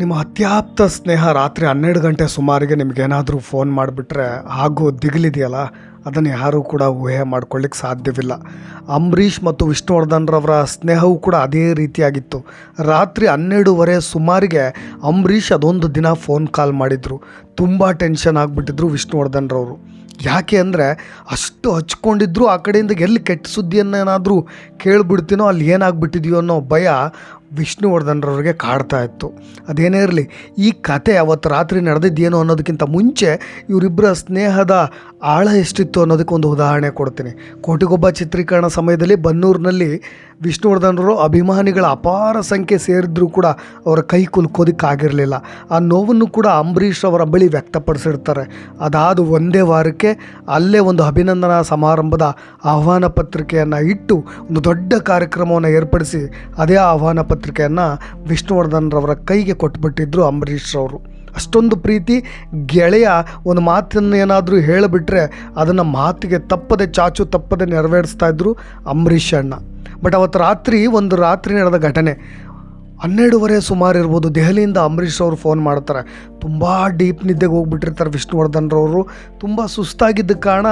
ನಿಮ್ಮ ಅತ್ಯಾಪ್ತ ಸ್ನೇಹ ರಾತ್ರಿ ಹನ್ನೆರಡು ಗಂಟೆ ಸುಮಾರಿಗೆ ನಿಮಗೇನಾದರೂ ಫೋನ್ ಮಾಡಿಬಿಟ್ರೆ ಆಗೋ ದಿಗಿಲಿದೆಯಲ್ಲ, ಅದನ್ನು ಯಾರೂ ಕೂಡ ಊಹೆ ಮಾಡ್ಕೊಳ್ಳಿಕ್ಕೆ ಸಾಧ್ಯವಿಲ್ಲ. ಅಂಬರೀಷ್ ಮತ್ತು ವಿಷ್ಣುವರ್ಧನ್ರವರ ಸ್ನೇಹವೂ ಕೂಡ ಅದೇ ರೀತಿಯಾಗಿತ್ತು. ರಾತ್ರಿ ಹನ್ನೆರಡೂವರೆ ಸುಮಾರಿಗೆ ಅಂಬರೀಷ್ ಅದೊಂದು ದಿನ ಫೋನ್ ಕಾಲ್ ಮಾಡಿದರು. ತುಂಬ ಟೆನ್ಷನ್ ಆಗಿಬಿಟ್ಟಿದ್ರು ವಿಷ್ಣುವರ್ಧನ್ರವರು. ಯಾಕೆ ಅಂದರೆ, ಅಷ್ಟು ಹಚ್ಕೊಂಡಿದ್ರು ಆ ಕಡೆಯಿಂದ ಎಲ್ಲಿ ಕೆಟ್ಟ ಸುದ್ದಿಯನ್ನೇನಾದರೂ ಕೇಳಿಬಿಡ್ತೀನೋ, ಅಲ್ಲಿ ಏನಾಗ್ಬಿಟ್ಟಿದೆಯೋ ಅನ್ನೋ ಭಯ ವಿಷ್ಣುವರ್ಧನ್ರವ್ರಿಗೆ ಕಾಡ್ತಾ ಇತ್ತು. ಅದೇನೇ ಇರಲಿ, ಈ ಕತೆ ಅವತ್ತು ರಾತ್ರಿ ನಡೆದಿದ್ದೇನೋ ಅನ್ನೋದಕ್ಕಿಂತ ಮುಂಚೆ ಇವರಿಬ್ಬರ ಸ್ನೇಹದ ಆಳ ಎಷ್ಟಿತ್ತು ಅನ್ನೋದಕ್ಕೆ ಒಂದು ಉದಾಹರಣೆ ಕೊಡ್ತೀನಿ. ಕೋಟಿಗೊಬ್ಬ ಚಿತ್ರೀಕರಣ ಸಮಯದಲ್ಲಿ ಬನ್ನೂರಿನಲ್ಲಿ ವಿಷ್ಣುವರ್ಧನರು ಅಭಿಮಾನಿಗಳ ಅಪಾರ ಸಂಖ್ಯೆ ಸೇರಿದ್ರೂ ಕೂಡ ಅವರ ಕೈ ಕುಲ್ಕೋದಕ್ಕಾಗಿರಲಿಲ್ಲ. ಆ ನೋವನ್ನು ಕೂಡ ಅಂಬರೀಷ್ ಅವರ ಬಳಿ ವ್ಯಕ್ತಪಡಿಸಿರ್ತಾರೆ. ಅದಾದ ಒಂದೇ ವಾರಕ್ಕೆ ಅಲ್ಲೇ ಒಂದು ಅಭಿನಂದನಾ ಸಮಾರಂಭದ ಆಹ್ವಾನ ಪತ್ರಿಕೆಯನ್ನು ಇಟ್ಟು ಒಂದು ದೊಡ್ಡ ಕಾರ್ಯಕ್ರಮವನ್ನು ಏರ್ಪಡಿಸಿ ಅದೇ ಆಹ್ವಾನ ಪತ್ರಿಕೆಯನ್ನು ವಿಷ್ಣುವರ್ಧನ್ರವರ ಕೈಗೆ ಕೊಟ್ಬಿಟ್ಟಿದ್ರು ಅಂಬರೀಷ್ ರವರು ಅಷ್ಟೊಂದು ಪ್ರೀತಿ, ಗೆಳೆಯ ಒಂದು ಮಾತನ್ನು ಏನಾದರೂ ಹೇಳಿಬಿಟ್ರೆ ಅದನ್ನು ಮಾತಿಗೆ ತಪ್ಪದೆ, ಚಾಚು ತಪ್ಪದೆ ನೆರವೇರಿಸ್ತಾ ಇದ್ದರು ಅಂಬರೀಷ್ ಅಣ್ಣ. ಬಟ್ ಅವತ್ತು ರಾತ್ರಿ, ಒಂದು ರಾತ್ರಿ ನಡೆದ ಘಟನೆ. ಹನ್ನೆರಡುವರೆ ಸುಮಾರು ಇರ್ಬೋದು, ದೆಹಲಿಯಿಂದ ಅಂಬರೀಷ್ ಅವರು ಫೋನ್ ಮಾಡ್ತಾರೆ. ತುಂಬ ಡೀಪ್ ನಿದ್ದೆಗೆ ಹೋಗ್ಬಿಟ್ಟಿರ್ತಾರೆ ವಿಷ್ಣುವರ್ಧನ್ರವರು. ತುಂಬ ಸುಸ್ತಾಗಿದ್ದ ಕಾರಣ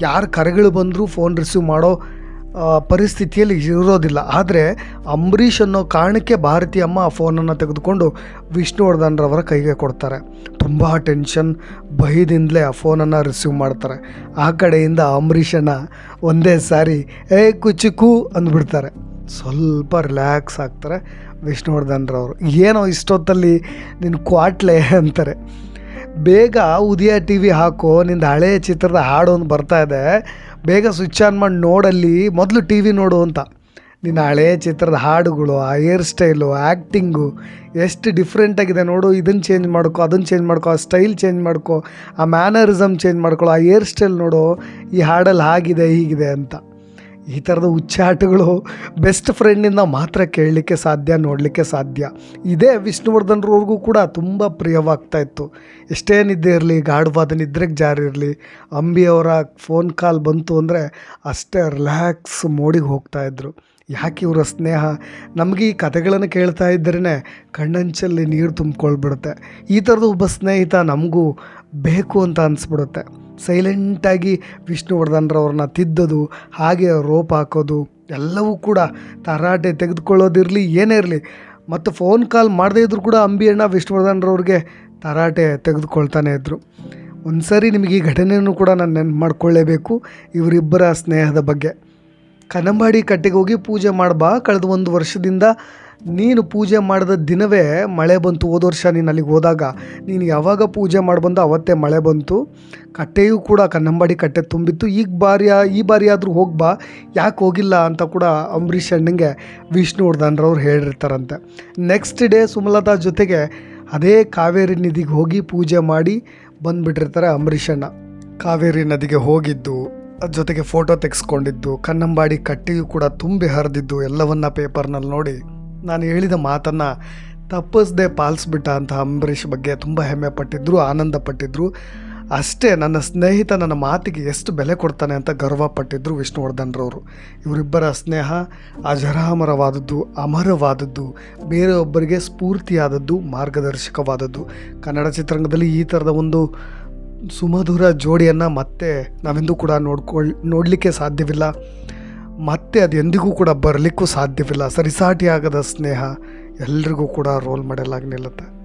ಯಾರು ಕರೆಗಳು ಬಂದರೂ ಫೋನ್ ರಿಸೀವ್ ಮಾಡೋ ಪರಿಸ್ಥಿತಿಯಲ್ಲಿ ಇರೋದಿಲ್ಲ. ಆದರೆ ಅಂಬರೀಷ್ ಅನ್ನೋ ಕಾರಣಕ್ಕೆ ಭಾರತಿ ಅಮ್ಮ ಆ ಫೋನನ್ನು ತೆಗೆದುಕೊಂಡು ವಿಷ್ಣುವರ್ಧನ್ರವರ ಕೈಗೆ ಕೊಡ್ತಾರೆ. ತುಂಬ ಟೆನ್ಷನ್ ಭಯದಿಂದಲೇ ಆ ಫೋನನ್ನು ರಿಸೀವ್ ಮಾಡ್ತಾರೆ. ಆ ಕಡೆಯಿಂದ ಅಂಬರೀಷನ್ನ ಒಂದೇ ಸಾರಿ, ಏ ಕುಚಿಕು ಅಂದ್ಬಿಡ್ತಾರೆ. ಸ್ವಲ್ಪ ರಿಲ್ಯಾಕ್ಸ್ ಆಗ್ತಾರೆ ವಿಷ್ಣುವರ್ಧನ್ರವರು ಏನೋ ಇಷ್ಟೊತ್ತಲ್ಲಿ ನಿನ್ನ ಕ್ವಾಟ್ಲೆ ಅಂತಾರೆ. ಬೇಗ ಉದಯ ಟಿ ವಿ ಹಾಕೋ, ನಿಂದ ಹಳೆಯ ಚಿತ್ರದ ಹಾಡು ಒಂದು ಬರ್ತಾ ಇದೆ. ಬೇಗ ಸ್ವಿಚ್ ಆನ್ ಮಾಡಿ ನೋಡಲ್ಲಿ ಮೊದಲು ಟಿ ವಿ ನೋಡು ಅಂತ. ನಿನ್ನ ಹಳೆ ಚಿತ್ರದ ಹಾಡುಗಳು, ಆ ಹೇರ್ ಸ್ಟೈಲು ಆ್ಯಕ್ಟಿಂಗು ಎಷ್ಟು ಡಿಫ್ರೆಂಟಾಗಿದೆ ನೋಡು. ಇದನ್ನು ಚೇಂಜ್ ಮಾಡ್ಕೋ ಅದನ್ನು ಚೇಂಜ್ ಮಾಡ್ಕೊ, ಆ ಸ್ಟೈಲ್ ಚೇಂಜ್ ಮಾಡ್ಕೊ, ಆ ಮ್ಯಾನರಿಸಮ್ ಚೇಂಜ್ ಮಾಡ್ಕೊಳ್ಳೋ ಆ ಹೇರ್ ಸ್ಟೈಲ್ ನೋಡು. ಈ ಹಾಡಲ್ಲಿ ಹಾಗಿದೆ, ಹೀಗಿದೆ ಅಂತ. ಈ ಥರದ ಹುಚ್ಚಾಟಗಳು ಬೆಸ್ಟ್ ಫ್ರೆಂಡಿಂದ ಮಾತ್ರ ಕೇಳಲಿಕ್ಕೆ ಸಾಧ್ಯ, ನೋಡಲಿಕ್ಕೆ ಸಾಧ್ಯ. ಇದೇ ವಿಷ್ಣುವರ್ಧನ್ರವ್ರಿಗೂ ಕೂಡ ತುಂಬ ಪ್ರಿಯವಾಗ್ತಾ ಇತ್ತು. ಎಷ್ಟೇ ನಿದ್ದೆ ಇರಲಿ, ಗಾಢವಾದ ನಿದ್ರೆಗೆ ಜಾರಿ ಇರಲಿ ಅಂಬಿಯವರ ಫೋನ್ ಕಾಲ್ ಬಂತು ಅಂದರೆ ಅಷ್ಟೇ ರಿಲ್ಯಾಕ್ಸ್ ಮೋಡಿಗೆ ಹೋಗ್ತಾ ಇದ್ರು. ಯಾಕೆ ಇವರ ಸ್ನೇಹ? ನಮಗೆ ಈ ಕಥೆಗಳನ್ನು ಕೇಳ್ತಾ ಇದ್ದರೇ ಕಣ್ಣಂಚಲ್ಲಿ ನೀರು ತುಂಬಿಕೊಳ್ಬಿಡುತ್ತೆ. ಈ ಥರದ ಒಬ್ಬ ಸ್ನೇಹಿತ ನಮಗೂ ಬೇಕು ಅಂತ ಅನಿಸ್ಬಿಡುತ್ತೆ. ಸೈಲೆಂಟಾಗಿ ವಿಷ್ಣುವರ್ಧನ್ರವ್ರನ್ನ ತಿದ್ದೋದು, ಹಾಗೆ ರೋಪ್ ಹಾಕೋದು, ಎಲ್ಲವೂ ಕೂಡ ತರಾಟೆ ತೆಗೆದುಕೊಳ್ಳೋದಿರಲಿ, ಏನೇ ಇರಲಿ. ಮತ್ತು ಫೋನ್ ಕಾಲ್ ಮಾಡದೇ ಇದ್ದರೂ ಕೂಡ ಅಂಬಿ ಅಣ್ಣ ವಿಷ್ಣುವರ್ಧನ್ರವ್ರಿಗೆ ತರಾಟೆ ತೆಗೆದುಕೊಳ್ತಾನೆ ಇದ್ದರು ಒಂದು ಸರಿ ನಿಮಗೆ ಈ ಘಟನೆಯನ್ನು ಕೂಡ ನಾನು ನೆನ್ಪು ಮಾಡ್ಕೊಳ್ಳೇಬೇಕು, ಇವರಿಬ್ಬರ ಸ್ನೇಹದ ಬಗ್ಗೆ. ಕನಂಬಾಡಿ ಕಟ್ಟೆಗೆ ಹೋಗಿ ಪೂಜೆ ಮಾಡಬಾ, ಕಳೆದ ಒಂದು ವರ್ಷದಿಂದ ನೀನು ಪೂಜೆ ಮಾಡಿದ ದಿನವೇ ಮಳೆ ಬಂತು. ಹೋದ ವರ್ಷ ನೀನು ಅಲ್ಲಿಗೆ ಹೋದಾಗ ನೀನು ಯಾವಾಗ ಪೂಜೆ ಮಾಡಿ ಬಂದು ಅವತ್ತೇ ಮಳೆ ಬಂತು. ಕಟ್ಟೆಯೂ ಕೂಡ ಕನ್ನಂಬಾಡಿ ಕಟ್ಟೆ ತುಂಬಿತ್ತು. ಈಗ ಬಾರಿ ಈ ಬಾರಿ ಆದರೂ ಹೋಗ್ಬಾ ಯಾಕೆ ಹೋಗಿಲ್ಲ ಅಂತ ಕೂಡ ಅಂಬರೀಷ್ ಅಣ್ಣಂಗೆ ವಿಷ್ಣು ವರ್ಧನ್ರವ್ರು ಹೇಳಿರ್ತಾರಂತೆ. ನೆಕ್ಸ್ಟ್ ಡೇ ಸುಮಲತಾ ಜೊತೆಗೆ ಅದೇ ಕಾವೇರಿ ನದಿಗೆ ಹೋಗಿ ಪೂಜೆ ಮಾಡಿ ಬಂದುಬಿಟ್ಟಿರ್ತಾರೆ ಅಂಬರೀಷ್ ಅಣ್ಣ. ಕಾವೇರಿ ನದಿಗೆ ಹೋಗಿದ್ದು ಜೊತೆಗೆ ಫೋಟೋ ತೆಗೆಸ್ಕೊಂಡಿದ್ದು, ಕನ್ನಂಬಾಡಿ ಕಟ್ಟೆಯೂ ಕೂಡ ತುಂಬಿ ಹರಿದಿದ್ದು ಎಲ್ಲವನ್ನ ಪೇಪರ್ನಲ್ಲಿ ನೋಡಿ. ನಾನು ಹೇಳಿದ ಮಾತನ್ನು ತಪ್ಪಿಸ್ದೆ ಪಾಲಿಸ್ಬಿಟ್ಟ ಅಂತ ಅಂಬರೀಷ್ ಬಗ್ಗೆ ತುಂಬ ಹೆಮ್ಮೆ ಪಟ್ಟಿದ್ರು, ಆನಂದ ಪಟ್ಟಿದ್ರು. ಅಷ್ಟೇ ನನ್ನ ಸ್ನೇಹಿತ ನನ್ನ ಮಾತಿಗೆ ಎಷ್ಟು ಬೆಲೆ ಕೊಡ್ತಾನೆ ಅಂತ ಗರ್ವ ಪಟ್ಟಿದ್ರು ವಿಷ್ಣುವರ್ಧನ್ರವರು. ಇವರಿಬ್ಬರ ಸ್ನೇಹ ಅಜರಾಮರವಾದದ್ದು, ಅಮರವಾದದ್ದು, ಬೇರೆಯೊಬ್ಬರಿಗೆ ಸ್ಫೂರ್ತಿಯಾದದ್ದು, ಮಾರ್ಗದರ್ಶಕವಾದದ್ದು. ಕನ್ನಡ ಚಿತ್ರರಂಗದಲ್ಲಿ ಈ ಥರದ ಒಂದು ಸುಮಧುರ ಜೋಡಿಯನ್ನು ಮತ್ತೆ ನಾವೆಂದೂ ಕೂಡ ನೋಡ್ಕೊಳ್, ನೋಡಲಿಕ್ಕೆ ಸಾಧ್ಯವಿಲ್ಲ. ಮತ್ತೆ ಅದು ಎಂದಿಗೂ ಕೂಡ ಬರಲಿಕ್ಕೂ ಸಾಧ್ಯವಿಲ್ಲ. ಸರಿಸಾಟಿಯಾಗದ ಸ್ನೇಹ ಎಲ್ರಿಗೂ ಕೂಡ ರೋಲ್ ಮಾಡೆಲ್ ಆಗಿ ನಿಲ್ಲುತ್ತೆ